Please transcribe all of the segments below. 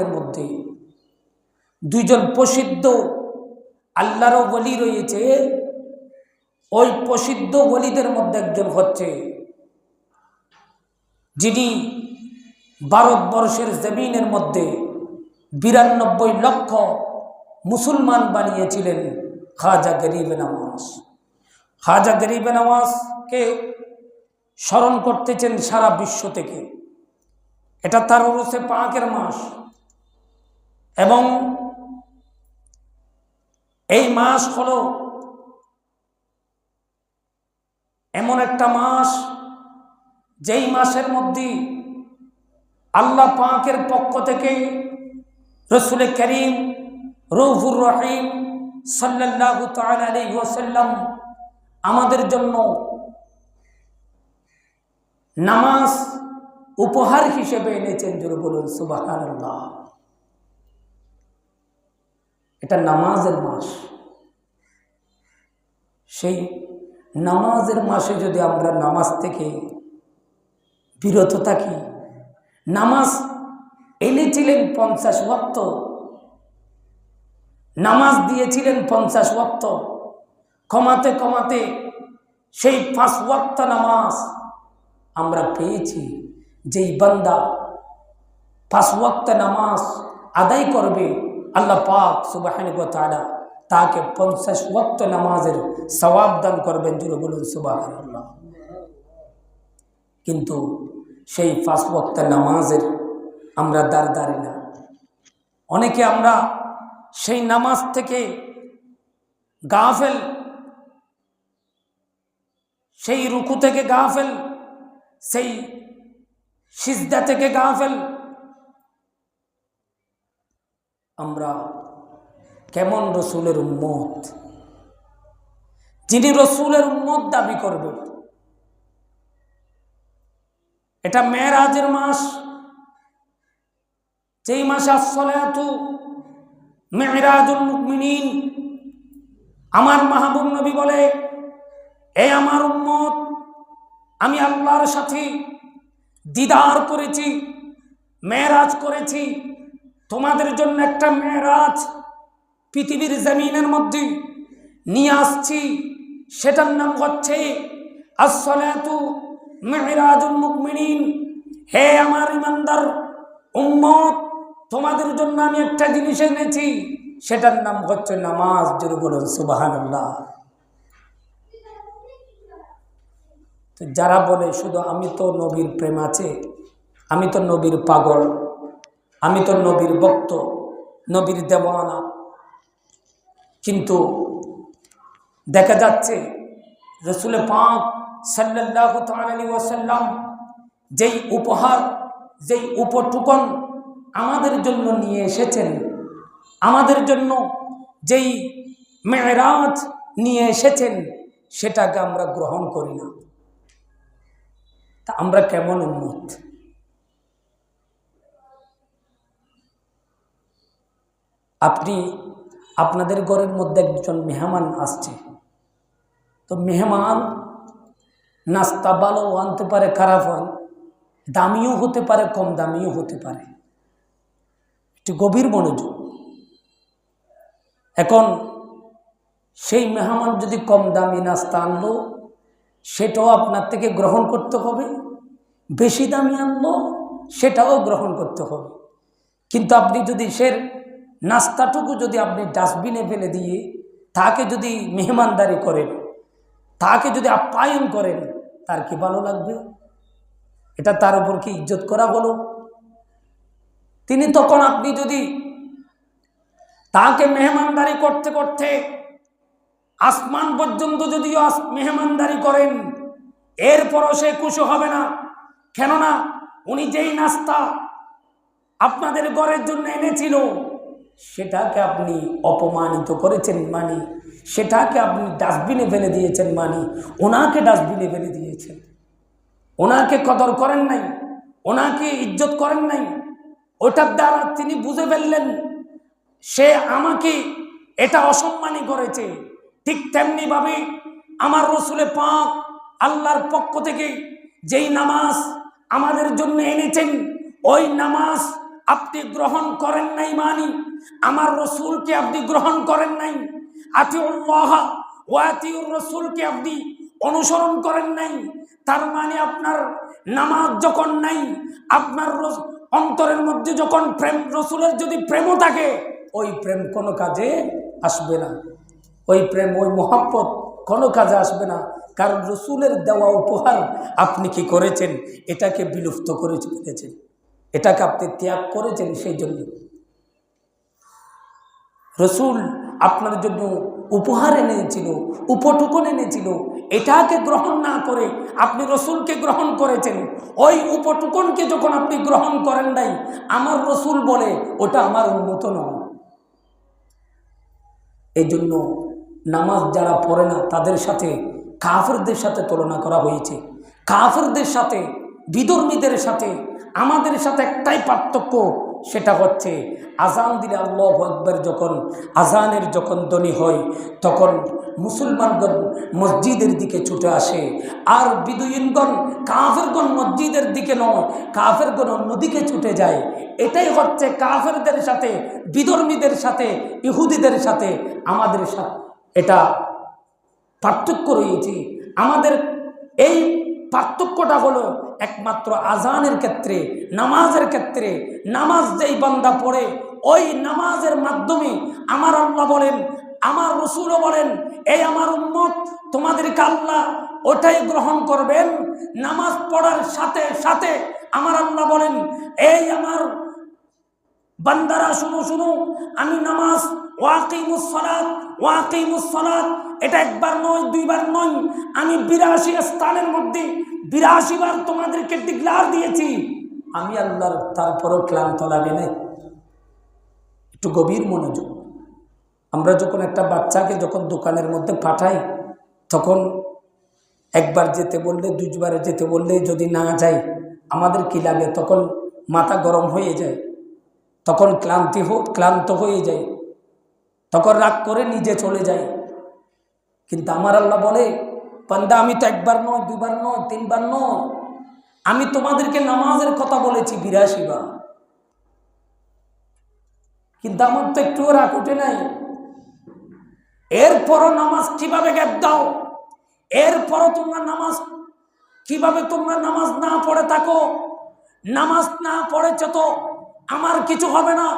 মধ্যে। দুইজন প্রসিদ্ধ আল্লাহরও বলি রয়েছে। ওই প্রসিদ্ধ বলিদের মধ্যে একজন হচ্ছে যিনি ভারতবর্ষের জমিনের মধ্যে বিরানব্বই লক্ষ মুসলমান বানিয়েছিলেন খাজা গরিব নওয়াজ। খাজা গরিব নওয়াজকে স্মরণ করতেছেন সারা বিশ্ব থেকে। এটা তার ওরসে পাঁকের মাস। এবং এই মাস হল এমন একটা মাস, যেই মাসের মধ্যে আল্লাহ পাকের পক্ষ থেকে রসুল করিম রৌফুর রহিম সাল্লাহ তালাম আমাদের জন্য নামাজ উপহার হিসেবে এনেছেন, জোরে বলুন সুবাহ এটা নামাজের মাস। সেই নামাজের মাসে যদি আমরা নামাজ থেকে বিরত থাকি, নামাজ এনেছিলেন পঞ্চাশ ওয়াক্ত, নামাজ দিয়েছিলেন পঞ্চাশ ওয়াক্ত, কমাতে কমাতে সেই পাঁচ ওয়াক্ত নামাজ আমরা পেয়েছি। যেই বান্দা পাঁচ ওয়াক্ত নামাজ আদায় করবে আল্লাহ পাক সুবাহানি তারা তাকে পঞ্চাশ ওয়াক্ত নামাজের সবাব দান করবেন জুড়ে বলুন সুবাহ কিন্তু সেই পাঁচ ওয়াক্ত নামাজের আমরা দাঁড় দাঁড়ি না। অনেকে আমরা সেই নামাজ থেকে গাফেল, সেই রুকু থেকে গাফেল, সেই সিজদা থেকে গাফেল আমরা কেমন রসুলের উম্মত? যিনি রসুলের উম্মত দাবি করবেন। এটা মেয়েরাজের মাস। যেই মাসে আসলে মেয়েরাজুল মুকমিনিন আমার মাহবুব নবী বলে, এ আমার উম্মত, আমি আল্লাহর সাথে দিদার করেছি, মেয়েরাজ করেছি তোমাদের জন্য একটা মেয়েরাজ পৃথিবীর জমিনের মধ্যে নিয়ে আসছি। সেটার নাম হচ্ছে আসলাতু মেহরাজুল মুকমিনিন হে আমার ইমানদার উম্মত, তোমাদের জন্য আমি একটা জিনিস এনেছি। সেটার নাম হচ্ছে নামাজ। জোরে বলুন সুবাহান তো যারা বলে, শুধু আমি তো নবীর প্রেম আছে, আমি তো নবীর পাগল। আমি তো নবীর ভক্ত, নবীর দেওয়ানা। কিন্তু দেখা যাচ্ছে রসুল পাক সাল্লাহ তালি ওসাল্লাম যেই উপহার, যেই উপটুকন আমাদের জন্য নিয়ে এসেছেন, আমাদের জন্য যেই মেয়েরাজ নিয়ে এসেছেন, সেটাকে আমরা গ্রহণ করি না। তা আমরা কেমন উন্মত আপনি আপনাদের ঘরের মধ্যে একজন মেহমান আসছে। তো মেহমান নাস্তা ভালো আনতে পারে, খারাপ হয়, দামিও হতে পারে, কম দামিও হতে পারে। একটি গভীর মনোযোগ। এখন সেই মেহমান যদি কম দামি নাস্তা আনলো, সেটাও আপনার থেকে গ্রহণ করতে হবে। বেশি দামি আনলো, সেটাও গ্রহণ করতে হবে। কিন্তু আপনি যদি সে নাস্তাটুকু যদি আপনি ডাস্টবিনে ফেলে দিয়ে তাকে যদি মেহমানদারি করেন, তাকে যদি আপ্যায়ন করেন, তার কি ভালো লাগবে? এটা তার উপর কি ইজ্জত করা হলো? তিনি তখন আপনি যদি তাকে মেহমানদারি করতে করতে আসমান পর্যন্ত যদিও মেহমানদারি করেন, এরপরও সে খুশি হবে না। কেননা উনি যেই নাস্তা আপনাদের ঘরের জন্য এনেছিল সেটাকে আপনি অপমানিত করেছেন মানি, সেটাকে আপনি ডাস্টবিনে ফেলে দিয়েছেন মানি, ওনাকে ডাস্টবিনে ফেলে দিয়েছেন। ওনাকে কদর করেন নাই, ওনাকে ইজ্জত করেন নাই। ওটার দ্বারা তিনি বুঝে ফেললেন, সে আমাকে এটা অসম্মানই করেছে। ঠিক তেমনিভাবে আমার রসুলে পাক আল্লাহর পক্ষ থেকে যেই নামাজ আমাদের জন্য এনেছেন, ওই নামাজ আপনি গ্রহণ করেন নাই মানি। আমার রসুলকে আপনি গ্রহণ করেন নাই। আতিউল্লাহ ও আতিউর রসুলকে আপনি অনুসরণ করেন নাই। তার মানে আপনার নামাজ যখন নাই, আপনার অন্তরের মধ্যে যখন প্রেম, রসুলের যদি প্রেমও থাকে, ওই প্রেম কোনো কাজে আসবে না। ওই প্রেম, ওই মোহাম্মত কোনো কাজে আসবে না। কারণ রসুলের দেওয়া উপহার আপনি কি করেছেন? এটাকে বিলুপ্ত করে ফেলেছেন। এটাকে আপনি ত্যাগ করেছেন সেই জন্য। রসুল আপনার জন্য উপহার এনেছিল, উপটুকন এনেছিল। এটাকে গ্রহণ না করে আপনি রসুলকে গ্রহণ করেছেন। ওই উপটুকনকে যখন আপনি গ্রহণ করেন নাই, আমার রসুল বলে, ওটা আমার উন্নত নয়। এই জন্য নামাজ যারা পড়ে না, তাদের সাথে কাফেরদের সাথে তুলনা করা হয়েছে। কাফেরদের সাথে, বিধর্মীদের সাথে আমাদের সাথে একটাই পার্থক্য, সেটা হচ্ছে আজান দিলে আল্লাহ আকবর যখন আজানের যখন ধ্বনি হয়, তখন মুসলমানগণ মসজিদের দিকে ছুটে আসে। আর বিদুইনগণ কাফেরগণ মসজিদের দিকে নয়, কাফেরগণ অন্যদিকে ছুটে যায়। এটাই হচ্ছে কাফেরদের সাথে, বিধর্মীদের সাথে, ইহুদিদের সাথে আমাদের সাথে। এটা পার্থক্য রয়েছে। আমাদের এই পার্থক্যটা হলো একমাত্র আজানের ক্ষেত্রে, নামাজের ক্ষেত্রে, নামাজ যেই বান্দা পড়ে, ওই নামাজের মাধ্যমে আমার আল্লাহ বলেন, আমার রসুলও বলেন, এই আমার উম্মত, তোমাদেরকে আল্লাহ ওটাই গ্রহণ করবেন। নামাজ পড়ার সাথে সাথে আমার আল্লাহ বলেন, এই আমার বান্দারা, শুনো শুনো। আমি নামাজ ওয়াকিমুসলাত ওয়াকিমুসলাত এটা একবার নয়, দুইবার নয়। আমি বিরাশি স্থানের মধ্যে বিরাশি বার তোমাদেরকে ডিক্লার দিয়েছি। আমি আল্লাহর তারপরও ক্লান্ত লাগে না। একটু গভীর মনোযোগ। আমরা যখন একটা বাচ্চাকে যখন দোকানের মধ্যে পাঠাই, তখন একবার যেতে বললে, দুইবারে যেতে বললে যদি না যায়, আমাদের কি লাগে? তখন মাথা গরম হয়ে যায়। তখন ক্লান্তি হোক ক্লান্ত হয়ে যায় তখন রাগ করে নিজে চলে যায় কিন্তু আমার আল্লাহ বলে পান্দা আমি তো একবার নয়, দুবার নয়, তিনবার নয়। আমি তোমাদেরকে নামাজের কথা বলেছি বিরাশি বার। কিন্তু আমার তো একটুও রাগ উঠে নাই। এরপরও নামাজ কীভাবে গ্যাপ দাও? এরপরও তোমরা নামাজ, কীভাবে তোমরা নামাজ না পড়ে থাকো? নামাজ না পড়েছ তো আমার কিছু হবে না।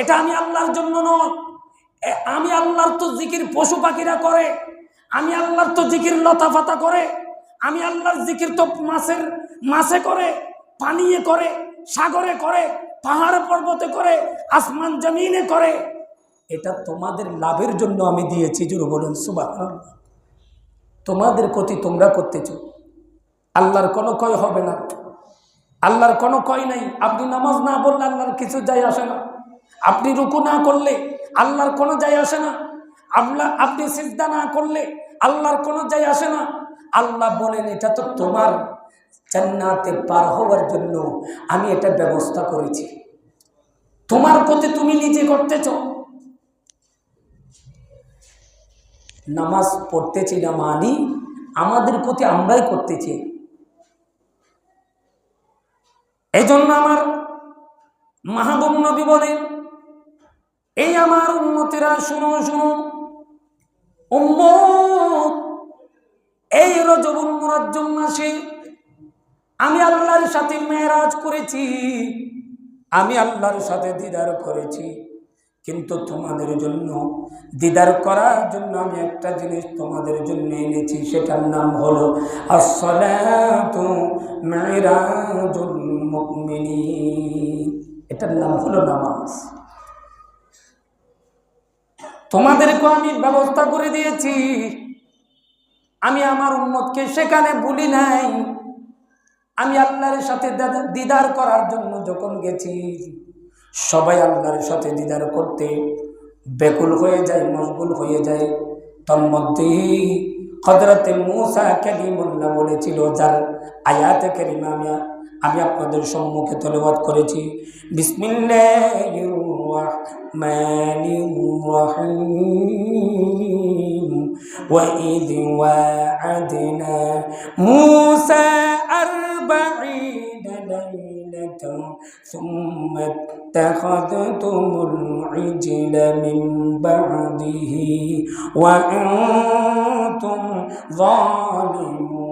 এটা আমি আল্লাহর জন্য নয়। আমি আল্লাহর তো জিকির পশু পাখিরা করে, আমি আল্লাহর তো জিকির লতা পাতা করে, আমি আল্লাহর জিকির তো মাছের মাছে করে, পানিয়ে করে, সাগরে করে, পাহাড় পর্বতে করে, আসমান জমিনে করে। এটা তোমাদের লাভের জন্য আমি দিয়েছি, জুরু বলুন সুবাহ তোমাদের ক্ষতি তোমরা করতেছ। আল্লাহর কোনো কয় হবে না। আল্লাহর কোনো কয় নাই। আপনি নামাজ না বললে আল্লাহর কিছু যায় আসে না। আপনি রুকু না করলে আল্লাহর কোনো যায় আসে না। আল্লাহ, আপনি সিদ্ধা না করলে আল্লাহর কোনো যায় আসে না। আল্লাহ বলেন, এটা তো তোমার জান্নাতে পার হওয়ার জন্য আমি এটা ব্যবস্থা করেছি। তোমার প্রতি তুমি নিজে করতেছ। নামাজ পড়তেছি না মানি আমাদের প্রতি আমরাই করতেছি। এই জন্য আমার মাহবুব নবী বলেন, এই আমার উন্নতিরা শুনো শুনো, উম্মত, এই রজবুল মাসে আমি আল্লাহর সাথে মেয়েরাজ করেছি, আমি আল্লাহর সাথে দিদার করেছি। কিন্তু তোমাদের জন্য, দিদার করার জন্য আমি একটা জিনিস তোমাদের জন্য এনেছি, সেটার নাম হলো এটার নাম হলো নামাজ। তোমাদেরকে আমি ব্যবস্থা করে দিয়েছি। আমি আমার উম্মতকে সেখানে বলি নাই। আমি আল্লাহর সাথে দিদার করার জন্য যখন গেছি সবাই আল্লাহর সাথে দিদার করতে বেকুল হয়ে যায় মশগুল হয়ে যায় তন্মধ্যে হজরতে মুসা কালিমুল্লাহ বলেছিল যার আয়াতে কারিমা আমি আমি আপনাদের সম্মুখে তলবাদ করেছি বিসমিল্লাহির রহমানির রহিম وإذ وعدنا موسى أربعين كذبتم ثم اتخذتم العجل من بعده وأنتم ظالمون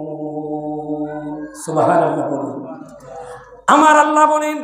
سبحان الله আমার আল্লাহ বলেন